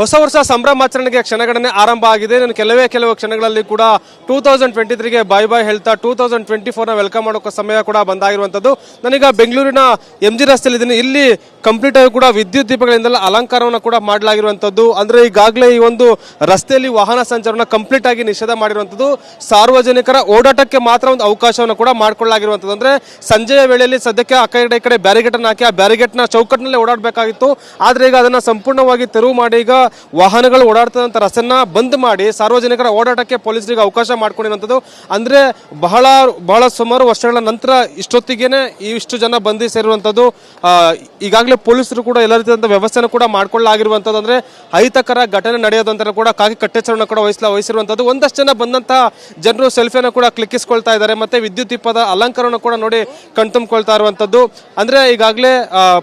ಹೊಸ ವರ್ಷ ಸಂಭ್ರಮಾಚರಣೆಗೆ ಕ್ಷಣಗಣನೆ ಆರಂಭ ಆಗಿದೆ. ನಾನು ಕೆಲವೇ ಕೆಲವು ಕ್ಷಣಗಳಲ್ಲಿ ಕೂಡ ಟೂ ತೌಸಂಡ್ ಟ್ವೆಂಟಿ ತ್ರೀಗೆ ಬಾಯ್ ಬಾಯ್ ಹೇಳ್ತಾ ಟೂ ತೌಸಂಡ್ ಟ್ವೆಂಟಿ ಫೋರ್ನ ವೆಲ್ಕಮ್ ಮಾಡೋಕೆ ಸಮಯ ಕೂಡ ಬಂದಾಗಿರುವಂಥದ್ದು. ನಾನೀಗ ಬೆಂಗಳೂರಿನ ಎಂ ಜಿ ರಸ್ತೆಯಲ್ಲಿ ಇದ್ದೀನಿ. ಇಲ್ಲಿ ಕಂಪ್ಲೀಟ್ ಆಗಿ ಕೂಡ ವಿದ್ಯುತ್ ದೀಪಗಳಿಂದೆಲ್ಲ ಅಲಂಕಾರವನ್ನು ಕೂಡ ಮಾಡಲಾಗಿರುವಂಥದ್ದು. ಅಂದರೆ ಈಗಾಗಲೇ ಈ ಒಂದು ರಸ್ತೆಯಲ್ಲಿ ವಾಹನ ಸಂಚಾರವನ್ನು ಕಂಪ್ಲೀಟ್ ಆಗಿ ನಿಷೇಧ ಮಾಡಿರುವಂಥದ್ದು. ಸಾರ್ವಜನಿಕರ ಓಡಾಟಕ್ಕೆ ಮಾತ್ರ ಒಂದು ಅವಕಾಶವನ್ನು ಕೂಡ ಮಾಡಿಕೊಳ್ಳಲಾಗಿರುವಂಥದ್ದು. ಅಂದರೆ ಸಂಜೆಯ ವೇಳೆಯಲ್ಲಿ ಸದ್ಯಕ್ಕೆ ಆ ಕಡೆ ಈ ಕಡೆ ಬ್ಯಾರಿಗೇಟನ್ನು ಹಾಕಿ ಆ ಬ್ಯಾರಿಗೇಟ್ನ ಚೌಕಟ್ಟಿನಲ್ಲೇ ಓಡಾಡಬೇಕಾಗಿತ್ತು. ಆದರೆ ಈಗ ಅದನ್ನು ಸಂಪೂರ್ಣವಾಗಿ ತೆರವು ಮಾಡಿ ಈಗ ವಾಹನಗಳು ಓಡಾಡ್ತದಂತ ರಸ್ತೆನ ಬಂದ್ ಮಾಡಿ ಸಾರ್ವಜನಿಕರ ಓಡಾಟಕ್ಕೆ ಪೊಲೀಸರಿಗೆ ಅವಕಾಶ ಮಾಡ್ಕೊಂಡಿರುವಂಥದ್ದು. ಅಂದ್ರೆ ಬಹಳ ಬಹಳ ಸುಮಾರು ವರ್ಷಗಳ ನಂತರ ಇಷ್ಟೊತ್ತಿಗೆನೆ ಇಷ್ಟು ಜನ ಬಂದು ಸೇರುವಂಥದ್ದು ಈಗಾಗಲೇ ಪೊಲೀಸರು ಕೂಡ ಎಲ್ಲ ರೀತಿಯಾದಂಥ ವ್ಯವಸ್ಥೆನ ಕೂಡ ಮಾಡ್ಕೊಳ್ಳಾಗಿರುವಂಥದ್ದು ಅಂದ್ರೆ ಅಹಿತಕರ ಘಟನೆ ನಡೆಯೋದಂತ ಕೂಡ ಕಾಗಿ ಕಟ್ಟೆಚ್ಚರವನ್ನು ಕೂಡ ವಹಿಸ್ಲ, ವಹಿಸಿರುವಂಥದ್ದು. ಒಂದಷ್ಟು ಜನ ಬಂದಂತಹ ಜನರು ಸೆಲ್ಫಿಯನ್ನು ಕೂಡ ಕ್ಲಿಕ್ಕಿಸ್ಕೊಳ್ತಾ ಇದ್ದಾರೆ. ಮತ್ತೆ ವಿದ್ಯುತ್ ದೀಪದ ಅಲಂಕಾರವನ್ನು ಕೂಡ ನೋಡಿ ಕಣ್ತುಂಬಿಕೊಳ್ತಾ ಇರುವಂಥದ್ದು. ಅಂದ್ರೆ ಈಗಾಗಲೇ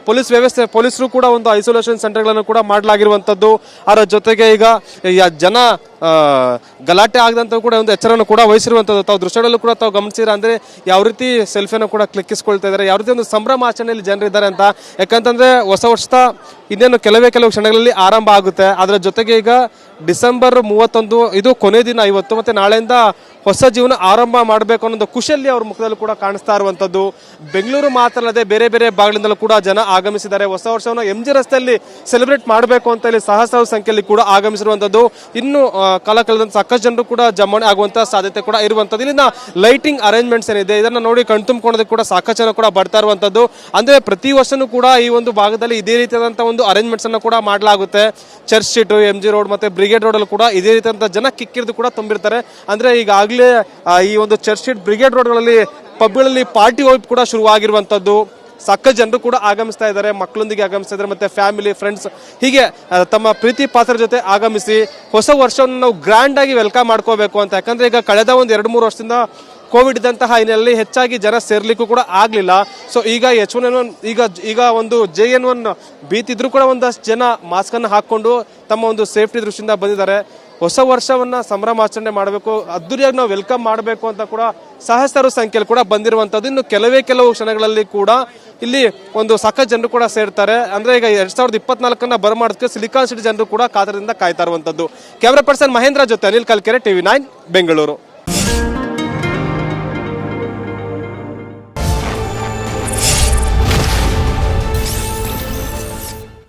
ಪೊಲೀಸ್ ವ್ಯವಸ್ಥೆ, ಪೊಲೀಸರು ಕೂಡ ಒಂದು ಐಸೋಲೇಷನ್ ಸೆಂಟರ್ಗಳನ್ನು ಕೂಡ ಮಾಡಲಾಗಿರುವಂಥದ್ದು. ಅದರ ಜೊತೆಗೆ ಈಗ ಯ- ಜನ ಆ, ಗಲಾಟೆ ಆಗದಂತ ಕೂಡ ಒಂದು ಎಚ್ಚರವನ್ನು ಕೂಡ ವಹಿಸಿರುವಂಥದ್ದು ತಾವು ದೃಶ್ಯದಲ್ಲೂ ಕೂಡ ತಾವು ಗಮನಿಸಿದ್ರೆ ಅಂದ್ರೆ ಯಾವ ರೀತಿ ಸೆಲ್ಫಿಯನ್ನು ಕೂಡ ಕ್ಲಿಕ್ಕಿಸ್ಕೊಳ್ತಾ ಇದ್ದಾರೆ. ಯಾವ ರೀತಿ ಒಂದು ಸಂಭ್ರಮ ಸಂಭ್ರಮಾಚರಣೆಯಲ್ಲಿ ಜನರಿದ್ದಾರೆ ಅಂತ. ಯಾಕಂತಂದ್ರೆ ಹೊಸ ವರ್ಷದ ಇನ್ನೇನು ಕೆಲವೇ ಕೆಲವು ಕ್ಷಣಗಳಲ್ಲಿ ಆರಂಭ ಆಗುತ್ತೆ. ಅದರ ಜೊತೆಗೆ ಈಗ ಡಿಸೆಂಬರ್ ಮೂವತ್ತೊಂದು, ಇದು ಕೊನೆ ದಿನ ಇವತ್ತು ಮತ್ತೆ ನಾಳೆಯಿಂದ ಹೊಸ ಜೀವನ ಆರಂಭ ಮಾಡಬೇಕು ಅನ್ನೋದು ಖುಷಿಯಲ್ಲಿ ಅವ್ರ ಮುಖದಲ್ಲಿ ಕೂಡ ಕಾಣಿಸ್ತಾ ಇರುವಂತದ್ದು. ಬೆಂಗಳೂರು ಮಾತ್ರ ಅಲ್ಲದೆ ಬೇರೆ ಬೇರೆ ಭಾಗಗಳಿಂದಲೂ ಕೂಡ ಜನ ಆಗಮಿಸಿದ್ದಾರೆ. ಹೊಸ ವರ್ಷವನ್ನು ಎಂ ಜಿ ರಸ್ತೆಯಲ್ಲಿ ಸೆಲೆಬ್ರೇಟ್ ಮಾಡಬೇಕು ಅಂತ ಹೇಳಿ ಸಹಸ್ರಾರು ಸಂಖ್ಯೆಯಲ್ಲಿ ಕೂಡ ಆಗಮಿಸಿರುವಂತದ್ದು. ಇನ್ನು ಕಾಲ ಕಳೆದಂತ ಸಾಕಷ್ಟು ಜನರು ಕೂಡ ಜಮಾಣೆ ಆಗುವಂತ ಸಾಧ್ಯತೆ ಕೂಡ ಇರುವಂತದ್ದು ಇಲ್ಲಿನ ಲೈಟಿಂಗ್ ಅರೇಂಜ್ಮೆಂಟ್ಸ್ ಏನಿದೆ, ಇದನ್ನ ನೋಡಿ ಕಣ್ತುಂಬಿಕೊಳ್ಳೋದಕ್ಕೆ ಕೂಡ ಸಾಕಷ್ಟು ಜನ ಕೂಡ ಬರ್ತಾ ಇರುವಂತದ್ದು ಅಂದ್ರೆ ಪ್ರತಿ ವರ್ಷನೂ ಕೂಡ ಈ ಒಂದು ಭಾಗದಲ್ಲಿ ಇದೇ ರೀತಿಯಾದಂತ ಒಂದು ಅರೇಂಜ್ಮೆಂಟ್ಸ್ ಅನ್ನು ಕೂಡ ಮಾಡಲಾಗುತ್ತೆ. Church Street M G Road ಮತ್ತೆ ಬ್ರಿಗೇಡ್ ರೋಡ್ ಅಲ್ಲಿ ಕೂಡ ಇದೇ ರೀತಿಯಾದಂತ ಜನ ಕಿಕ್ಕಿರಿದು ಕೂಡ ತುಂಬಿರ್ತಾರೆ. ಅಂದ್ರೆ ಈಗಾಗಲೇ ಈ ಒಂದು ಚರ್ಚ್ ಸ್ಟ್ರೀಟ್ ಬ್ರಿಗೇಡ್ ರೋಡ್ಗಳಲ್ಲಿ ಪಬ್ಗಳಲ್ಲಿ ಪಾರ್ಟಿ ಹೋಗಿ ಕೂಡ ಶುರುವಾಗಿರುವಂತದ್ದು ಸಾಕಷ್ಟು ಜನರು ಕೂಡ ಆಗಮಿಸ್ತಾ ಇದ್ದಾರೆ, ಮಕ್ಕಳೊಂದಿಗೆ ಆಗಮಿಸ್ತಾ ಇದ್ದಾರೆ, ಮತ್ತೆ ಫ್ಯಾಮಿಲಿ ಫ್ರೆಂಡ್ಸ್ ಹೀಗೆ ತಮ್ಮ ಪ್ರೀತಿ ಪಾತ್ರ ಜೊತೆ ಆಗಮಿಸಿ ಹೊಸ ವರ್ಷವನ್ನು ನಾವು ಗ್ರ್ಯಾಂಡ್ ಆಗಿ ವೆಲ್ಕಮ್ ಮಾಡ್ಕೋಬೇಕು ಅಂತ. ಯಾಕಂದ್ರೆ ಈಗ ಕಳೆದ ಒಂದು ಎರಡು ಮೂರು ವರ್ಷದಿಂದ ಕೋವಿಡ್ ಇದ್ದಂತಹ ಹಿನ್ನೆಲೆಯಲ್ಲಿ ಹೆಚ್ಚಾಗಿ ಜನ ಸೇರ್ಲಿಕ್ಕೂ ಕೂಡ ಆಗಲಿಲ್ಲ. ಸೊ ಈಗ ಎಚ್ ಒನ್ ಎನ್ ಒನ್ ಈಗ ಈಗ ಒಂದು ಜೆ ಎನ್ ಒನ್ ಬೀತಿದ್ರು ಕೂಡ ಒಂದಷ್ಟು ಜನ ಮಾಸ್ಕ್ ಅನ್ನು ಹಾಕೊಂಡು ತಮ್ಮ ಒಂದು ಸೇಫ್ಟಿ ದೃಷ್ಟಿಯಿಂದ ಬಂದಿದ್ದಾರೆ. ಹೊಸ ವರ್ಷವನ್ನ ಸಂಭ್ರಮಾಚರಣೆ ಮಾಡಬೇಕು ಅದ್ದೂರಿಯಾಗಿ ನಾವು ವೆಲ್ಕಮ್ ಮಾಡಬೇಕು ಅಂತ ಕೂಡ ಸಹಸ್ರಾರು ಸಂಖ್ಯೆಯಲ್ಲಿ ಕೂಡ ಬಂದಿರುವಂತದ್ದು ಇನ್ನು ಕೆಲವೇ ಕೆಲವು ಕ್ಷಣಗಳಲ್ಲಿ ಕೂಡ ಇಲ್ಲಿ ಒಂದು ಸಾಕಷ್ಟು ಜನರು ಕೂಡ ಸೇರ್ತಾರೆ. ಅಂದ್ರೆ ಈಗ ಎರಡ್ ಸಾವಿರದ ಇಪ್ಪತ್ನಾಲ್ಕನ್ನ ಬರಮಾಡೋದಕ್ಕೆ ಸಿಲಿಕಾನ್ ಸಿಟಿ ಜನರು ಕೂಡ ಕಾತರದಿಂದ ಕಾಯ್ತಾ ಇರುವಂತದ್ದು ಕ್ಯಾಮ್ರಾ ಪರ್ಸನ್ ಮಹೇಂದ್ರ ಜೊತೆ, ಅನಿಲ್ ಕಲ್ಕೆರೆ ಟಿವಿ ನೈನ್ ಬೆಂಗಳೂರು.